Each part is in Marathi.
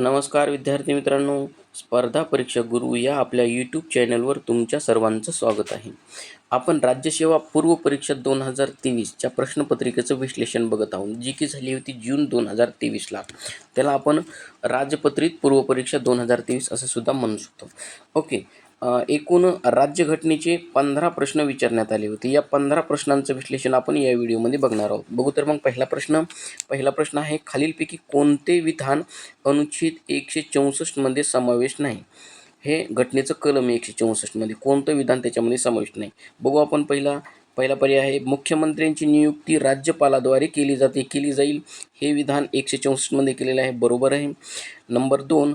नमस्कार विद्यार्थी मित्रांनो स्पर्धा परीक्षा गुरु या आपल्या यूट्यूब चॅनलवर तुमच्या सर्वांचं स्वागत आहे. आपण राज्यसेवा पूर्व परीक्षा दोन हजार तेवीसच्या प्रश्नपत्रिकेचं विश्लेषण बघत आहोत जी की झाली होती जून दोन हजार तेवीसला त्याला आपण राजपत्रित पूर्व परीक्षा दोन हजार तेवीस असं सुद्धा म्हणू शकतो. ओके एकूण राज्यघटनेचे पंधरा प्रश्न विचारण्यात आले होते. या पंधरा प्रश्नांचं विश्लेषण आपण या व्हिडिओमध्ये बघणार आहोत. बघू तर मग पहिला प्रश्न पहिला प्रश्न आहे खालीलपैकी कोणते विधान अनुच्छेद एकशे चौसष्टमध्ये समावेश नाही? हे घटनेचं कलम एकशे चौसष्टमध्ये कोणतं विधान त्याच्यामध्ये समाविष्ट नाही? बघू आपण पहिला पहिला पर्याय आहे. मुख्यमंत्र्यांची नियुक्ती राज्यपालाद्वारे केली जाते. केली जाईल हे विधान एकशे चौसष्टमध्ये केलेलं आहे. बरोबर आहे. नंबर दोन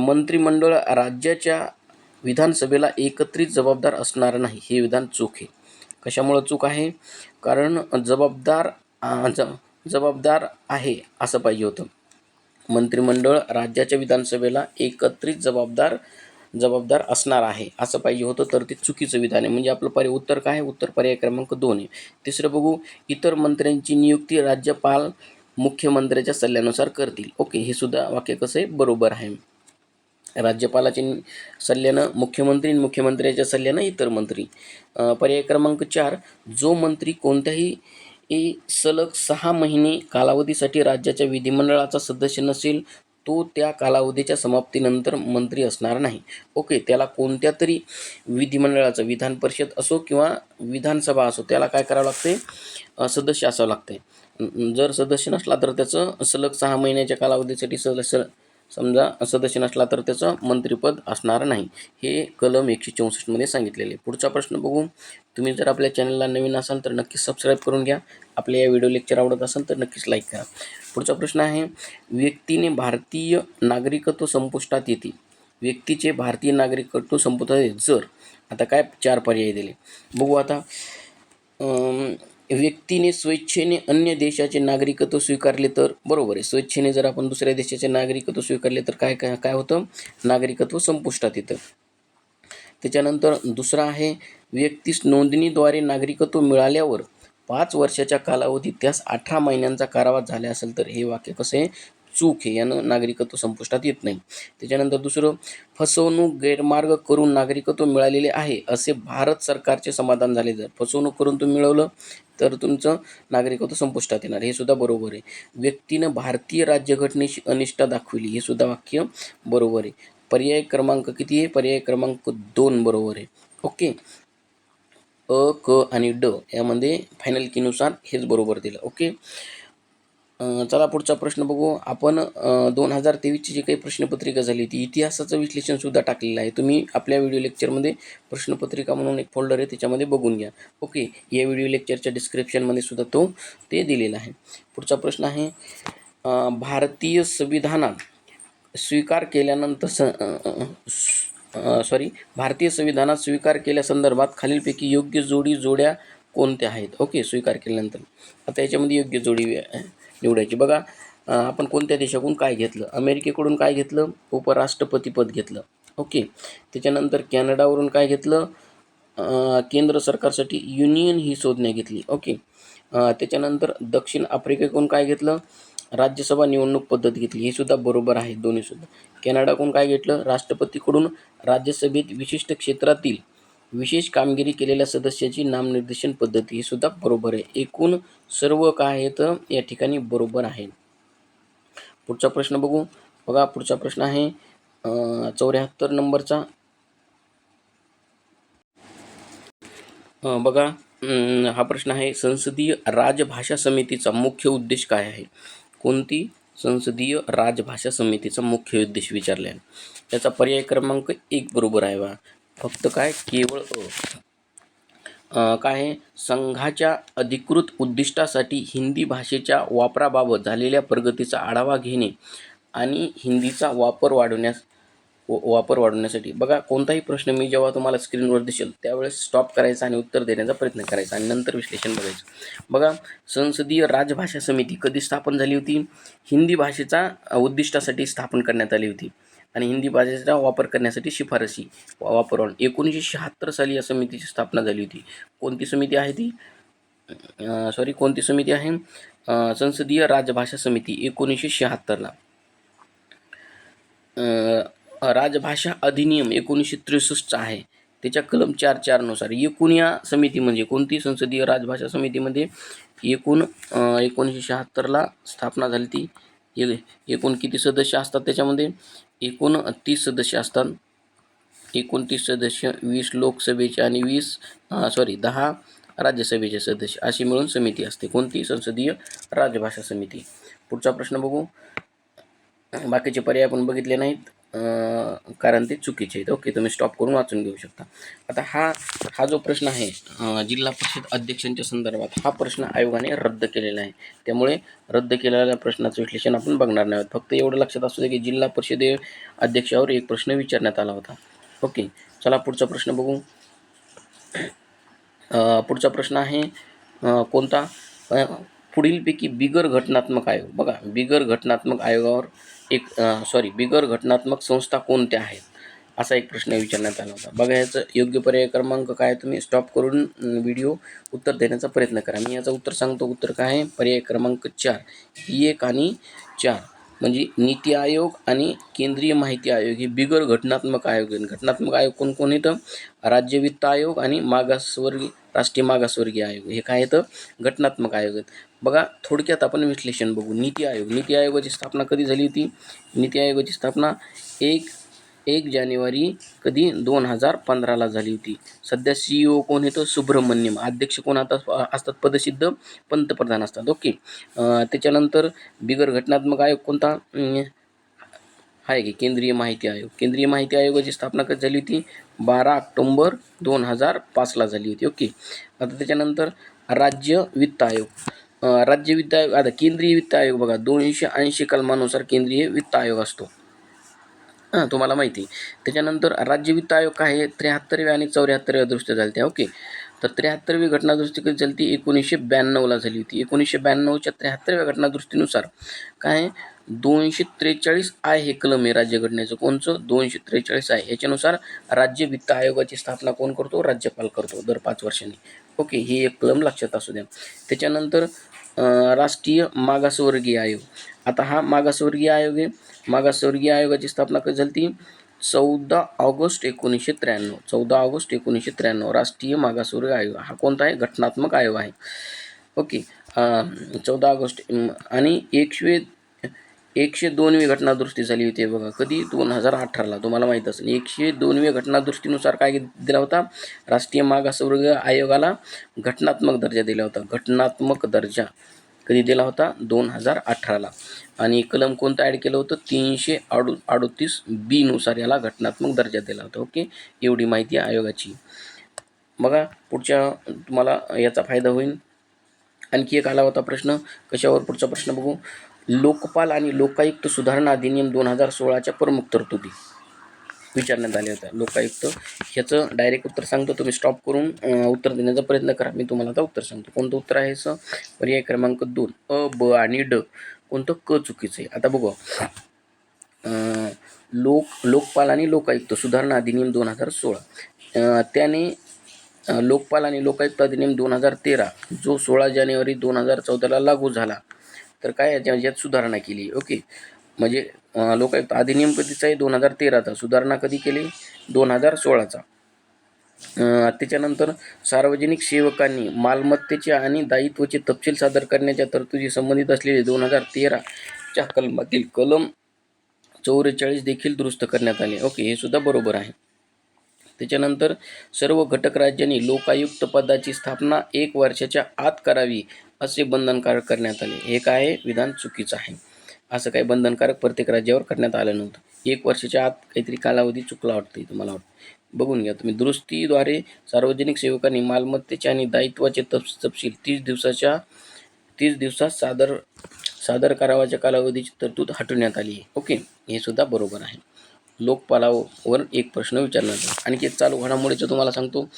मंत्रिमंडळ राज्याच्या विधानसभेला एकत्रित जबाबदार असणार नाही हे विधान चूक आहे. कशामुळं चूक आहे? कारण जबाबदार ज जबाबदार आहे असं पाहिजे होतं. मंत्रिमंडळ राज्याच्या विधानसभेला एकत्रित जबाबदार जबाबदार असणार आहे असं पाहिजे होतं तर ते चुकीचं विधान आहे. म्हणजे आपलं पर्याय उत्तर काय? आहे उत्तर पर्याय क्रमांक दोन आहे. तिसरं बघू इतर मंत्र्यांची नियुक्ती राज्यपाल मुख्यमंत्र्याच्या सल्ल्यानुसार करतील. ओके हे सुद्धा वाक्य कसं आहे? बरोबर आहे. राज्यपालाच्या सल्ल्यानं मुख्यमंत्री आणि मुख्यमंत्र्याच्या सल्ल्यानं इतर मंत्री. पर्याय क्रमांक चार जो मंत्री कोणत्याही सलग सहा महिने कालावधीसाठी राज्याच्या विधिमंडळाचा सदस्य नसेल तो त्या कालावधीच्या समाप्तीनंतर मंत्री असणार नाही. ओके त्याला कोणत्या तरी विधिमंडळाचं विधान परिषद असो किंवा विधानसभा असो त्याला काय करावं लागते सदस्य असावं लागते जर सदस्य नसला तर त्याचं सलग सहा महिन्याच्या कालावधीसाठी सदस्य समजा सदस्य नसला तर त्याचं मंत्रिपद असणार नाही. हे कलम एकशे चौसष्टमध्ये सांगितलेले. पुढचा प्रश्न बघू. तुम्ही जर आपल्या चॅनलला नवीन असाल तर नक्कीच सबस्क्राईब करून घ्या. आपल्या या व्हिडिओ लेक्चर आवडत असेल तर नक्कीच लाईक करा. पुढचा प्रश्न आहे व्यक्तीने भारतीय नागरिकत्व संपुष्टात येते. व्यक्तीचे भारतीय नागरिकत्व संपुष्टात येते. जर आता काय चार पर्याय दिले. बघू आता व्यक्तीने स्वेच्छेने अन्य देशाचे नागरिकत्व स्वीकारले तर बरोबर आहे. स्वेच्छेने जर आपण दुसऱ्या देशाचे नागरिकत्व स्वीकारले तर काय काय काय होतं? नागरिकत्व संपुष्टात येतं. त्याच्यानंतर दुसरा आहे व्यक्तीस नोंदणीद्वारे नागरिकत्व मिळाल्यावर पाच वर्षाच्या कालावधीत त्यास अठरा महिन्यांचा कारावास झाला असेल तर हे वाक्य कसं आहे? चूक आहे यानं नागरिकत्व संपुष्टात येत नाही. त्याच्यानंतर दुसरं फसवणूक गैरमार्ग करून नागरिकत्व मिळालेले आहे असे भारत सरकारचे समाधान झाले जर. फसवणूक करून तुम्ही मिळवलं तर तुमचं नागरिकत्व संपुष्टात येणार. हे सुद्धा बरोबर आहे. व्यक्तीनं भारतीय राज्यघटनेशी अनिष्ठा दाखविली हे सुद्धा वाक्य बरोबर आहे. पर्याय क्रमांक किती आहे? पर्याय क्रमांक दोन बरोबर आहे. ओके? अ क आणि ड यामध्ये फायनल कीनुसार हेच बरोबर दिलं. ओके? चला पुढचा प्रश्न बघू. आपण दोन हजार तेवीसची जी काही प्रश्नपत्रिका झाली ती इतिहासाचं विश्लेषणसुद्धा टाकलेलं आहे. तुम्ही आपल्या व्हिडिओ लेक्चरमध्ये प्रश्नपत्रिका म्हणून एक फोल्डर आहे त्याच्यामध्ये बघून घ्या. ओके या व्हिडिओ लेक्चरच्या डिस्क्रिप्शनमध्ये सुद्धा तो ते दिलेला आहे. पुढचा प्रश्न आहे भारतीय संविधानात स्वीकार केल्यानंतर स सॉरी भारतीय संविधानात स्वीकार केल्यासंदर्भात खालीलपैकी योग्य जोडी जोड्या कोणत्या आहेत? ओके स्वीकार केल्यानंतर. आता याच्यामध्ये योग्य जोडी निवडायची बघा आपण कोणत्या देशाकडून काय घेतलं? अमेरिकेकडून काय घेतलं? उपराष्ट्रपतीपद घेतलं. ओके. त्याच्यानंतर कॅनडावरून काय घेतलं? केंद्र सरकारसाठी युनियन ही संज्ञा घेतली. ओके. त्याच्यानंतर दक्षिण आफ्रिकेकडून काय घेतलं? राज्यसभा निवडणूक पद्धत घेतली. हे सुद्धा बरोबर आहे दोन्हीसुद्धा कॅनडाकडून काय घेतलं? राष्ट्रपतीकडून राज्यसभेत विशिष्ट क्षेत्रातील विशेष कामगिरी केलेल्या सदस्याची नामनिर्देशन पद्धती ही सुद्धा बरोबर आहे. एकूण सर्व काय आहेत या ठिकाणी बरोबर आहे. पुढचा प्रश्न बघू. बघा पुढचा प्रश्न आहे. चौऱ्याहत्तर नंबरचा. बघा अं, हा प्रश्न आहे. संसदीय राजभाषा समितीचा मुख्य उद्देश काय आहे? कोणती संसदीय राजभाषा समितीचा मुख्य उद्देश विचारले? आहे त्याचा पर्याय क्रमांक एक बरोबर आहे बा. फक्त काय? केवळ अ. काय आहे संघाच्या अधिकृत उद्दिष्टासाठी हिंदी भाषेच्या वापराबाबत झालेल्या प्रगतीचा आढावा घेणे आणि हिंदीचा वापर वाढवण्यास व- वापर वाढवण्यासाठी. बघा कोणताही प्रश्न मी जेव्हा तुम्हाला स्क्रीनवर दिसेल त्यावेळेस स्टॉप करायचा आणि उत्तर देण्याचा प्रयत्न करायचा आणि नंतर विश्लेषण बघायचं. बघा संसदीय राजभाषा समिती कधी स्थापन झाली होती? हिंदी भाषेचा उद्दिष्टासाठी स्थापन करण्यात आली होती. आणि हिंदी भाषेचा वापर करण्यासाठी शिफारसी वा- एकोणीसशे शहात्तर साली या समितीची स्थापना झाली होती. कोणती समिती आहे ती? सॉरी कोणती समिती आहे? संसदीय राजभाषा समिती एकोणीसशे शहात्तरला. राजभाषा अधिनियम एकोणीसशे त्रेसष्टचा आहे. त्याच्या कलम चार चारनुसार एकूण या समिती म्हणजे कोणती? संसदीय राजभाषा समितीमध्ये एकूण एकोणीसशे शहात्तरला स्थापना झाली ती एकूण किती सदस्य असतात त्याच्यामध्ये? एकूण तीस सदस्य असतात. एकोणतीस सदस्य वीस लोकसभेचे आणि वीस सॉरी दहा राज्यसभेचे सदस्य अशी मिळून समिती असते. कोणती संसदीय राजभाषा समिती. पुढचा प्रश्न बघू. बाकीचे पर्याय आपण बघितले नाहीत. कारण ते चुकीचे आहेत. ओके तुम्ही स्टॉप करून वाचून घेऊ शकता. आता हा हा जो प्रश्न आहे जिल्हा परिषद अध्यक्षांच्या संदर्भात हा प्रश्न आयोगाने रद्द केलेला आहे. त्यामुळे रद्द केलेल्या प्रश्नाचं विश्लेषण आपण बघणार नाही फक्त एवढं लक्षात असू दे की जिल्हा परिषदे अध्यक्षावर एक प्रश्न विचारण्यात आला होता. ओके चला पुढचा प्रश्न बघू. पुढचा प्रश्न आहे कोणता? पुढीलपैकी बिगर घटनात्मक आयोग. बघा बिगर घटनात्मक आयोगावर एक सॉरी बिगर घटनात्मक संस्था कोणत्या आहेत? असा एक प्रश्न विचारण्यात आला होता. बघा याचं योग्य पर्याय क्रमांक काय तुम्ही स्टॉप करून व्हिडिओ उत्तर देण्याचा प्रयत्न करा. मी याचं उत्तर सांगतो. उत्तर काय आहे? पर्याय क्रमांक चार. एक आणि चार. म्हणजे नीती आयोग आणि केंद्रीय माहिती आयोग हे बिगर घटनात्मक आयोग आहेत. घटनात्मक आयोग कोण कोण येतं? राज्य वित्त आयोग आणि मागासवर्गीय राष्ट्रीय मागासवर्गीय आयोग. हे काय येतं? घटनात्मक आयोग आहेत. बघा थोडक्यात आपण विश्लेषण बघू. नीती आयोग. नीती आयोगाची स्थापना कधी झाली होती? नीती आयोगाची स्थापना एक एक जानेवारी कधी दोन हजार पंधराला झाली होती. सध्या सी ओ कोण येतं सुब्रमण्यम. अध्यक्ष कोण आता असतात? पदसिद्ध पंतप्रधान असतात. ओके. त्याच्यानंतर बिगर घटनात्मक आयोग कोणता? आहे की केंद्रीय माहिती आयोग. केंद्रीय माहिती आयोगाची स्थापना कधी झाली होती? बारा ऑक्टोंबर दोन हजार पाचला झाली होती. ओके. आता त्याच्यानंतर राज्य वित्त आयोग. राज्य वित्त आयोग आता केंद्रीय वित्त आयोग बघा दोनशे ऐंशी कलमानुसार केंद्रीय वित्त आयोग असतो. हां तुम्हाला माहिती आहे. त्याच्यानंतर राज्य वित्त आयोग काय आहे? त्र्याहत्तरव्या आणि चौऱ्याहत्तरव्या दृष्ट्या झालत्या ओके. तर त्र्याहत्तरवी घटनादुरुस्ती कधी झाली ती एकोणीसशे ब्याण्णवला झाली होती. एकोणीसशे ब्याण्णवच्या त्र्याहत्तरव्या घटनादृष्टीनुसार काय आहे? दोनशे त्रेचाळीस आय हे कलम आहे राज्यघटनेचं कोणचं? दोनशे त्रेचाळीस आहे याच्यानुसार राज्य वित्त आयोगाची स्थापना कोण करतो? राज्यपाल करतो दर पाच वर्षांनी. ओके ही एक कलम लक्षात असू द्या. त्याच्यानंतर राष्ट्रीय मागासवर्गीय आयोग. आता हा मागासवर्गीय आयोग आहे. मागासवर्गीय आयोगाची स्थापना कधी झाली ती चौदा ऑगस्ट एकोणीसशे त्र्याण्णव. चौदा ऑगस्ट एकोणीसशे त्र्याण्णव राष्ट्रीय मागासवर्गीय आयोग. हा कोणता आहे? घटनात्मक आयोग आहे. ओके चौदा ऑगस्ट आणि एकशे एकशे दोनवी घटनादुरुस्ती झाली होती बघा. कधी? दोन हजार अठराला. तुम्हाला माहीत असेल. एकशे दोनवी घटनादुरुस्तीनुसार काय दिला होता? राष्ट्रीय मागासवर्ग आयोगाला घटनात्मक दर्जा दिला होता. घटनात्मक दर्जा कधी दिला होता? दोन हजार अठराला. आणि कलम कोणतं ॲड केलं होतं? तीनशे अडू अडोतीस बीनुसार याला घटनात्मक दर्जा दिला होता. ओके? एवढी माहिती आयोगाची. बघा पुढच्या तुम्हाला याचा फायदा होईल. आणखी एक आला होता प्रश्न. कशावर पुढचा प्रश्न बघू? लोकपाल आणि लोकायुक्त सुधारणा अधिनियम दोन हजार सोळाच्या प्रमुख तरतुदी. विचारण्यात आल्या होत्या लोकायुक्त ह्याचं डायरेक्ट उत्तर सांगतो. तुम्ही स्टॉप करून उत्तर देण्याचा प्रयत्न करा. मी तुम्हाला आता उत्तर सांगतो. कोणतं उत्तर आहे असं? पर्याय क्रमांक दोन. अ ब आणि ड. कोणतं क चुकीचं आहे? आता बघू. लोक लोकपाल आणि लोकायुक्त सुधारणा अधिनियम दोन हजार सोळा. त्याने लोकपाल आणि लोकायुक्त अधिनियम दोन हजार तेरा जो सोळा जानेवारी दोन हजार चौदाला लागू झाला. तर काय याच्यात सुधारणा केली. ओके. म्हणजे लोकायुक्त अधिनियम कधीचा आहे दोन हजार तेराचा सुधारणा कधी केली? दोन हजार सोळाचा. त्याच्यानंतर सार्वजनिक सेवकांनी मालमत्तेचे आणि दायित्वाचे तपशील सादर करण्याच्या तरतुदी संबंधित असलेले दोन हजार तेराच्या कलमातील कलम चौवेचाळीस देखील दुरुस्त करण्यात आले. ओके हे सुद्धा बरोबर आहे. त्याच्यानंतर सर्व घटक राज्यांनी लोकायुक्त पदाची स्थापना एक वर्षाच्या आत करावी असे बंधनकारक करण्यात आले. हे काय? आहे विधान चुकीचं आहे. असं काही बंधनकारक प्रत्येक राज्यावर करण्यात आलं नव्हतं. एक वर्षाच्या आत काहीतरी कालावधी चुकला वाटतं तुम्हाला वाटतं. बघून घ्या तुम्ही. दुरुस्तीद्वारे सार्वजनिक सेवकांनी मालमत्तेचे आणि दायित्वाचे तप तपशील तीस दिवसाच्या तीस दिवसात सादर सादर करावाच्या कालावधीची तरतूद हटवण्यात आली आहे. ओके? हे सुद्धा बरोबर आहे. लोकपालावर एक प्रश्न विचारला जातो आणखी एक चालू घडामोडीचं तुम्हाला सांगतो.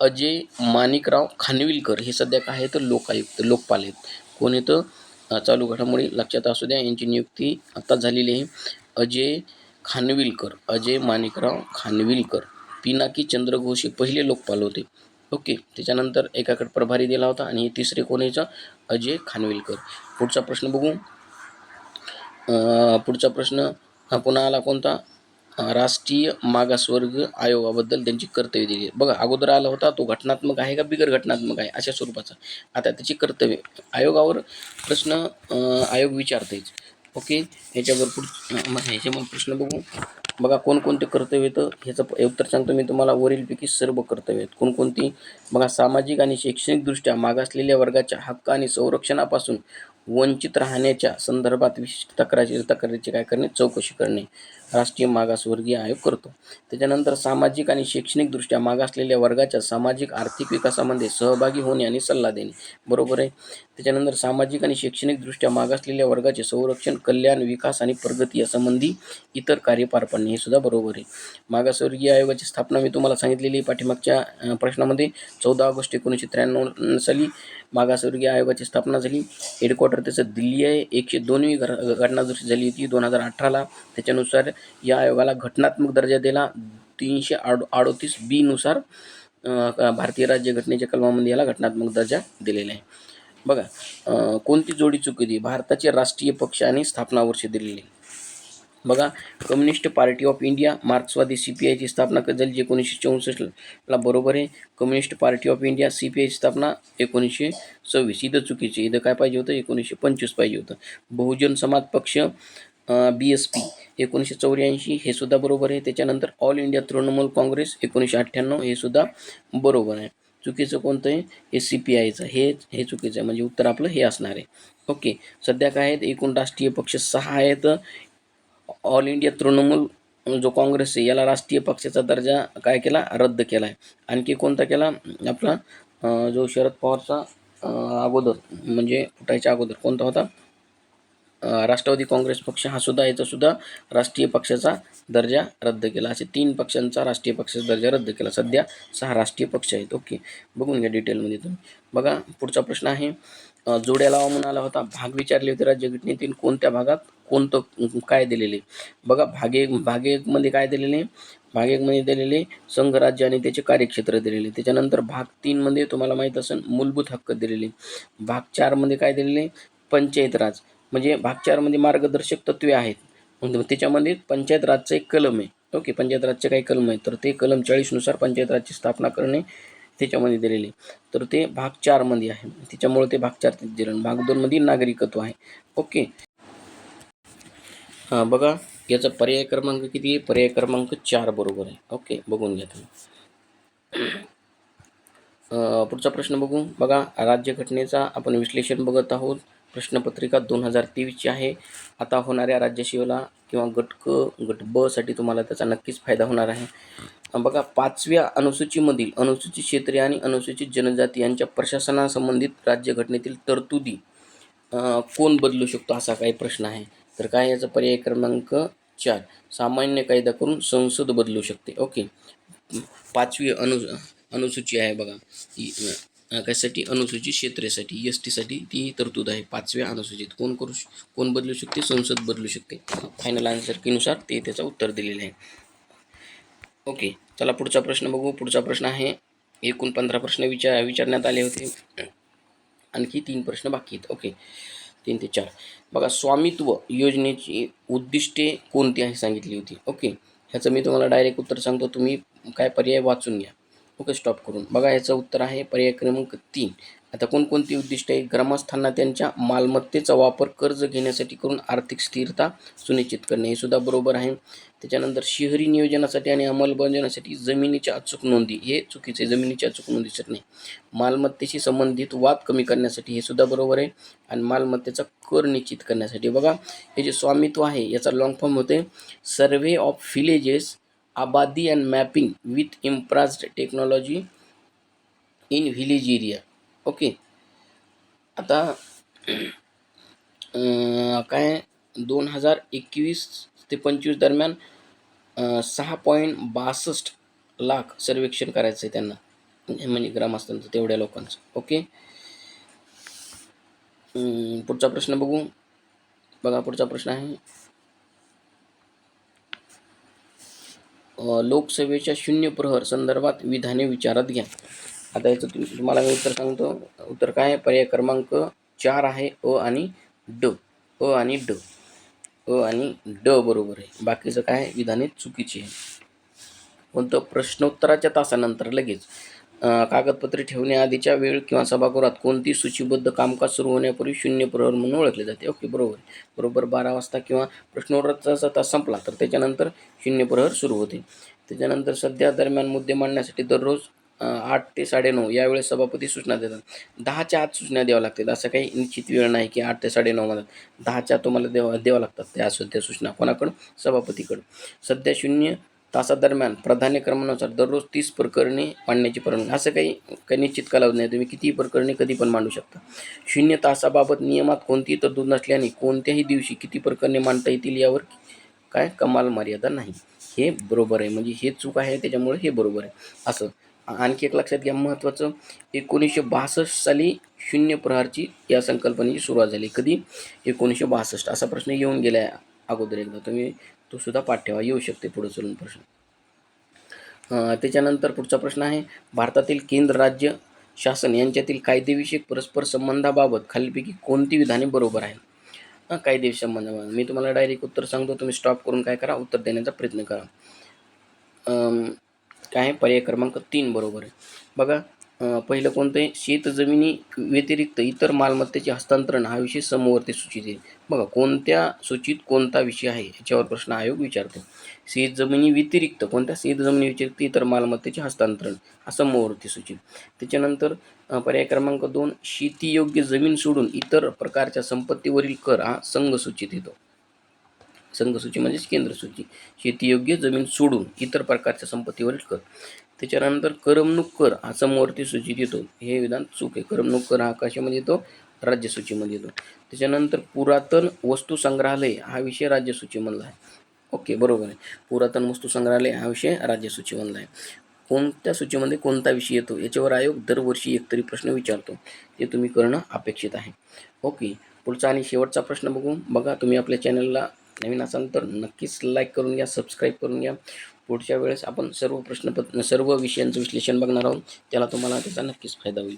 अजय माणिकराव खानविलकर हे सध्या काय आहेत? तर लोकायुक्त लोकपाल आहेत. कोण येतं? चालू घडामोडी लक्षात असू द्या यांची नियुक्ती आता झालेली आहे. अजय खानविलकर अजय माणिकराव खानविलकर पिनाकी चंद्रघोष हे पहिले लोकपाल होते. ओके त्याच्यानंतर एकाकडे प्रभारी दिला होता आणि हे तिसरे कोण यायचं अजय खानविलकर. पुढचा प्रश्न बघू. पुढचा प्रश्न हा पुन्हा आला कोणता? राष्ट्रीय मागासवर्ग आयोगाबद्दल त्यांची कर्तव्य दिली. बघा अगोदर आला होता तो घटनात्मक आहे का बिगर घटनात्मक आहे अशा स्वरूपाचा. आता त्याची कर्तव्य आयोगावर प्रश्न आयोग विचारतेच ओके? ह्याच्यावर पुढ अं, मग प्रश्न बघू. बघा कोणकोणते कर्तव्य येतं ह्याचं उत्तर सांगतो मी तुम्हाला. वरीलपैकी सर्व कर्तव्य आहेत. कोणकोणती? बघा सामाजिक आणि शैक्षणिकदृष्ट्या मागासलेल्या वर्गाच्या हक्क आणि संरक्षणापासून वंचित राहण्याच्या संदर्भात विशिष्ट तक्रारी तक्रारीची काय करणे? चौकशी करणे. राष्ट्रीय मागासवर्गीय आयोग करतो. त्याच्यानंतर सामाजिक आणि शैक्षणिकदृष्ट्या मागासलेल्या वर्गाच्या सामाजिक आर्थिक विकासामध्ये सहभागी होणे आणि सल्ला देणे. बरोबर आहे? त्याच्यानंतर सामाजिक आणि शैक्षणिकदृष्ट्या मागासलेल्या वर्गाचे संरक्षण कल्याण विकास आणि प्रगती यासंबंधी इतर कार्य पार पाडणे हे सुद्धा बरोबर आहे. मागासवर्गीय आयोगाची स्थापना मी तुम्हाला सांगितलेली आहे पाठीमागच्या प्रश्नामध्ये. चौदा ऑगस्ट एकोणीसशे त्र्याण्णव साली मागासवर्गीय आयोगाची स्थापना झाली. हेडक्वार्टर त्याचं दिल्ली आहे. एकशे दोनवी घर घटना दुरुस्ती झाली होती दोन हजार अठराला. त्याच्यानुसार या आयोगाला घटनात्मक दर्जा दिला. तीनशे आड अडोतीस बीनुसार नुसार भारतीय राज्यघटनेच्या कलमामध्ये याला घटनात्मक दर्जा दिलेला आहे. बघा कोणती जोडी चुकीची भारताचे राष्ट्रीय पक्ष आणि स्थापना वर्ष दिलेली. बघा कम्युनिस्ट पार्टी ऑफ इंडिया मार्क्सवादी सी पी आयची स्थापना कधी झाली एकोणीसशे चौसष्टला. बरोबर आहे communist party of India C P आयची स्थापना एकोणीसशे सव्वीस. इथं चुकीची इथं काय पाहिजे होतं? एकोणीसशे पंचवीस पाहिजे होतं. बहुजन समाज पक्ष बी एस पी एकोणीसशे चौऱ्याऐंशी हे सुद्धा बरोबर आहे. त्याच्यानंतर ऑल इंडिया तृणमूल काँग्रेस एकोणीसशे अठ्ठ्याण्णव हे सुद्धा बरोबर आहे. चुकीचं कोणतं आहे? हे सी पी आयचं हे हे चुकीचं आहे. म्हणजे उत्तर आपलं हे असणार आहे. ओके. सध्या काय आहेत? एकूण राष्ट्रीय पक्ष सहा आहेत. ऑल इंडिया तृणमूल जो काँग्रेस आहे याला राष्ट्रीय पक्षाचा दर्जा काय केला? रद्द केला आहे. आणखी कोणता केला? आपला जो शरद पवारचा अगोदर म्हणजे फुटायच्या अगोदर. कोणता होता? राष्ट्रवादी काँग्रेस पक्ष हा सुद्धा याचा सुद्धा राष्ट्रीय पक्षाचा दर्जा रद्द केला. असे तीन पक्षांचा राष्ट्रीय पक्षाचा दर्जा रद्द केला. सध्या सहा राष्ट्रीय पक्ष आहेत. ओके. बघून घ्या डिटेलमध्ये तुम्ही. बघा पुढचा प्रश्न आहे. जोड्या लावा म्हणून आला होता. भाग विचारले होते राज्यघटनेतील कोणत्या भागात कोणतं काय दिलेले? बघा भाग एक भाग एकमध्ये काय दिलेले? भाग एकमध्ये दिलेले संघ राज्य आणि त्याचे कार्यक्षेत्र दिलेले. त्याच्यानंतर भाग तीनमध्ये तुम्हाला माहीत असेल मूलभूत हक्क दिलेले. भाग चारमध्ये काय दिलेले? पंचायत राज म्हणजे भाग चारमध्ये मार्गदर्शक तत्वे आहेत. म्हणजे त्याच्यामध्ये पंचायत राजचं एक कलम आहे. ओके पंचायत राजचे काही कलम आहे. तर ते कलम चाळीसनुसार पंचायत राजची स्थापना करणे त्याच्यामध्ये दिलेले. तर ते भाग चारमध्ये आहे. त्याच्यामुळे ते भाग चार तिथे दिलं भाग दोनमध्ये नागरिकत्व आहे. ओके. हां बघा. याचा पर्याय क्रमांक किती आहे? पर्याय क्रमांक चार बरोबर आहे. ओके बघून घ्या तुम्ही. पुढचा प्रश्न बघू. बघा राज्यघटनेचा आपण विश्लेषण बघत आहोत. प्रश्नपत्रिका दोन हजार तेवीसची आहे. आता होणाऱ्या राज्यसेवेला किंवा गट क गट ब साठी तुम्हाला त्याचा नक्कीच फायदा होणार आहे. बघा पाचव्या अनुसूचीमधील अनुसूचित क्षेत्रे आणि अनुसूचित जनजाती यांच्या प्रशासनासंबंधित राज्यघटनेतील तरतुदी कोण बदलू शकतो असा काही प्रश्न आहे. तर काय याचा पर्याय क्रमांक चार सामान्य कायदा करून संसद बदलू शकते. ओके. पाचवी अनु अनुसूची आहे बघा. कशासाठी अनुसूचित क्षेत्रेसाठी एस टीसाठी ती तरतूद आहे. पाचव्या अनुसूचित. कोण करू श- कोण बदलू शकते? संसद बदलू शकते. फायनल आन्सर कीनुसार ते त्याचं उत्तर दिलेलं आहे. ओके चला पुढचा प्रश्न बघू. पुढचा प्रश्न आहे एकूण पंधरा प्रश्न विचार विचारण्यात आले होते. आणखी तीन प्रश्न बाकी आहेत. ओके तीन ते चार. बघा स्वामित्व योजनेची उद्दिष्टे कोणती आहे सांगितली होती? ओके ह्याचं मी तुम्हाला डायरेक्ट उत्तर सांगतो. तुम्ही काय पर्याय वाचून घ्या. ओके स्टॉप करून. बघा याचं उत्तर आहे पर्याय क्रमांक तीन. आता कोणकोणती उद्दिष्ट आहे ग्रामस्थांना त्यांच्या मालमत्तेचा वापर कर्ज घेण्यासाठी करून आर्थिक स्थिरता सुनिश्चित करणे. हे सुद्धा बरोबर आहे. त्याच्यानंतर शहरी नियोजनासाठी आणि अंमलबजावण्यासाठी जमिनीच्या अचूक नोंदी. हे चुकीचे जमिनीच्या अचूक नोंदी करणे मालमत्तेशी संबंधित वाद कमी करण्यासाठी हे सुद्धा बरोबर आहे. आणि मालमत्तेचा कर निश्चित करण्यासाठी. बघा हे जे स्वामित्व आहे याचा लॉंग फॉर्म होते. Survey of villages abadi and mapping with improvised technology in village area okay आता काय दोन हजार एकवीस ते पंचवीस दरम्यान सहा पॉईंट बासष्ट लाख सर्वेक्षण करायचं आहे त्यांना. म्हणजे- ग्रामस्थांचं तेवढ्या लोकांचं. ओके पुढचा प्रश्न बघू. बघा पुढचा प्रश्न आहे. लोकसभेच्या शून्य प्रहर संदर्भात विधाने विचारात घ्या. आता याचं तुम तुम्हाला मी उत्तर सांगतो. उत्तर काय आहे? पर्याय क्रमांक चार आहे अ आणि ड. अ आणि ड. अ आणि ड बरोबर आहे. बाकीचं काय? विधाने चुकीची आहे. कोणतं? प्रश्नोत्तराच्या तासानंतर लगेच. कागदपत्रे ठेवण्याआधीच्या वेळ किंवा सभागृहात कोणती सूचीबद्ध कामकाज सुरू होण्यापूर्वी शून्य प्रहर म्हणून ओळखले जाते. ओके बरोबर. बरोबर बारा वाजता किंवा प्रश्नोत्तराचा तास संपला तर त्याच्यानंतर शून्य प्रहर सुरू होते. त्याच्यानंतर सध्या दरम्यान मुद्दे मांडण्यासाठी दररोज आठ ते साडेनऊ यावेळेस सभापती सूचना देतात. दहाच्या आत सूचना द्याव्या लागतात. असं काही निश्चित वेळ नाही की आठ ते साडेनऊ मध्ये. दहाच्या तुम्हाला द्यावा द्यावं लागतात त्या सध्या सूचना कोणाकडून? सभापतीकडं सध्या शून्य तासादरम्यान प्राधान्य क्रमानुसार दररोज तीस प्रकरणे मांडण्याची परवानगी. असं काही काही निश्चित कालावधी नाही. तुम्ही कितीही प्रकरणे कधी पण मांडू शकता. शून्य तासाबाबत नियमात कोणतीही तरतूद नसल्याने कोणत्याही दिवशी किती प्रकरणे मांडता येतील यावर काय कमाल मर्यादा नाही. हे बरोबर आहे. म्हणजे हे चूक आहे त्याच्यामुळे हे बरोबर आहे. असं आणखी एक लक्षात घ्या महत्त्वाचं एकोणीसशे बासष्ट साली शून्य प्रहारची या संकल्पनेची सुरुवात झाली. कधी? एकोणीसशे बासष्ट. असा प्रश्न येऊन गेला आहे अगोदर एकदा. तुम्ही तो सुद्धा पाठ ठेवा येऊ शकते पुढे चलून प्रश्न. त्याच्यानंतर पुढचा प्रश्न आहे भारतातील केंद्र राज्य शासन यांच्यातील कायदेविषयक परस्पर संबंधाबाबत खालीलपैकी कोणती विधाने बरोबर आहे हां कायदेविषयक संबंधाबाबत. मी तुम्हाला डायरेक्ट उत्तर सांगतो तुम्ही स्टॉप करून काय करा उत्तर देण्याचा प्रयत्न करा. काय आहे? पर्याय क्रमांक तीन बरोबर आहे. बघा पहिलं कोणतं आहे शेत जमिनी व्यतिरिक्त इतर मालमत्तेचे हस्तांतरण हा विषय समूहवरती सूचित आहे बघा कोणत्या सूचित कोणता विषय आहे? याच्यावर प्रश्न आयोग विचारतो. शेत जमिनी व्यतिरिक्त कोणत्या शेत जमिनी व्यतिरिक्त इतर मालमत्तेचे हस्तांतरण? हा समूहवरती सूचित. त्याच्यानंतर पर्याय क्रमांक दोन शेतीयोग्य जमीन सोडून इतर प्रकारच्या संपत्तीवरील कर हा संघ सूचित येतो. संघसूची म्हणजेच केंद्रसूची. शेतीयोग्य जमीन सोडून इतर प्रकारच्या संपत्तीवरील कर. त्याच्यानंतर करमणूक कर हा समवर्ती सूचित येतो. हे विधान चूक आहे. करमणूक कर हा कशामध्ये येतो राज्यसूचीमध्ये येतो. त्याच्यानंतर पुरातन वस्तू संग्रहालय हा विषय राज्यसूची सूचीमधला आहे. ओके बरोबर आहे. पुरातन वस्तू संग्रहालय हा विषय राज्यसूची सूचीमधला आहे. कोणत्या सूचीमध्ये कोणता विषय येतो? याच्यावर आयोग दरवर्षी एकतरी प्रश्न विचारतो. ते तुम्ही करणं अपेक्षित आहे. ओके पुढचा आणि शेवटचा प्रश्न बघू बघा. तुम्ही आपल्या चॅनलला नवीन असाल तर नक्कीच लाईक करून घ्या सबस्क्राईब करून घ्या. पुढच्या वेळेस आपण सर्व प्रश्नपत्र सर्व विषयांचं विश्लेषण बघणार आहोत. त्याला तुम्हाला त्याचा नक्कीच फायदा होईल.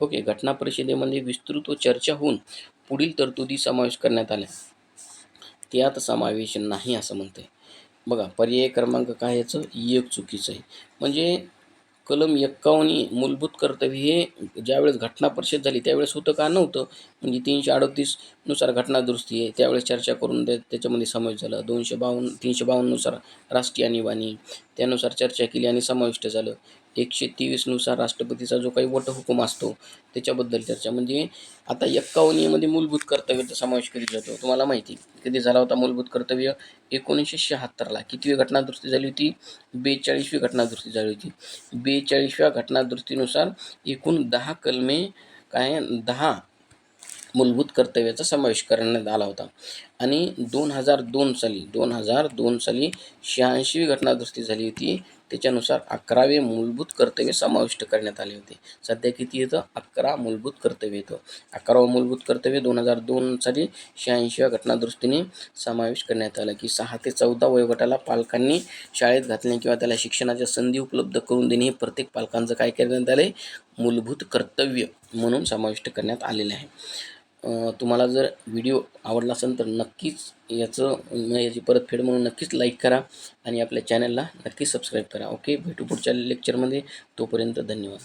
ओके घटना परिषदेमध्ये विस्तृत व चर्चा होऊन पुढील तरतुदी समावेश करण्यात आल्या. त्यात समावेश नाही असं म्हणते बघा पर्याय क्रमांक काय याचं? एक चुकीचं आहे. म्हणजे कलम एक्कावन्न मूलभूत कर्तव्य हे ज्यावेळेस घटना परिषद झाली त्यावेळेस होतं का नव्हतं? म्हणजे तीनशे अडतीसनुसार घटना दुरुस्ती आहे. त्यावेळेस चर्चा करून त्या त्याच्यामध्ये समावेश झाला. दोनशे बावन्न तीनशे बावन्ननुसार राष्ट्रीय आणीबाणी त्यानुसार चर्चा केली आणि समाविष्ट झालं. एकशे तेवीसनुसार राष्ट्रपतीचा जो काही वटहुकूम असतो त्याच्याबद्दल चर्चा. म्हणजे आता एक्कावन्नमध्ये मूलभूत कर्तव्याचा समावेश केला जातो तुम्हाला माहिती कधी झाला होता मूलभूत कर्तव्य? एकोणीसशे शहात्तरला. कितवी घटनादुरुस्ती झाली होती? बेचाळीसवी घटनादुरुस्ती झाली होती. बेचाळीसव्या घटनादुरुस्तीनुसार एकूण दहा कलमे काय? दहा मूलभूत कर्तव्याचा समावेश करण्यात आला होता. आणि दोन हजार दोन साली दोन हजार दोन साली शहाऐंशीवी घटनादुरुस्ती झाली होती. त्याच्यानुसार अकरावे मूलभूत कर्तव्य समाविष्ट करण्यात आले होते. सध्या किती येतं? अकरा मूलभूत कर्तव्य येतं. अकरावं मूलभूत कर्तव्य दोन हजार दोन साली शहाऐंशीव्या घटनादुरुस्तीने समावेश करण्यात आला की सहा ते चौदा वयोगटाला पालकांनी शाळेत घातले किंवा त्याला शिक्षणाच्या संधी उपलब्ध करून देणे हे प्रत्येक पालकांचं काय करण्यात आलं आहे मूलभूत कर्तव्य म्हणून समाविष्ट करण्यात आलेलं आहे. तुम्हाला जर व्हिडिओ आवडला असेल तर नक्कीच याचं याची परतफेड म्हणून नक्कीच लाईक करा आणि आपल्या चॅनलला नक्कीच सबस्क्राईब करा. ओके भेटू पुढच्या लेक्चरमध्ये तोपर्यंत धन्यवाद.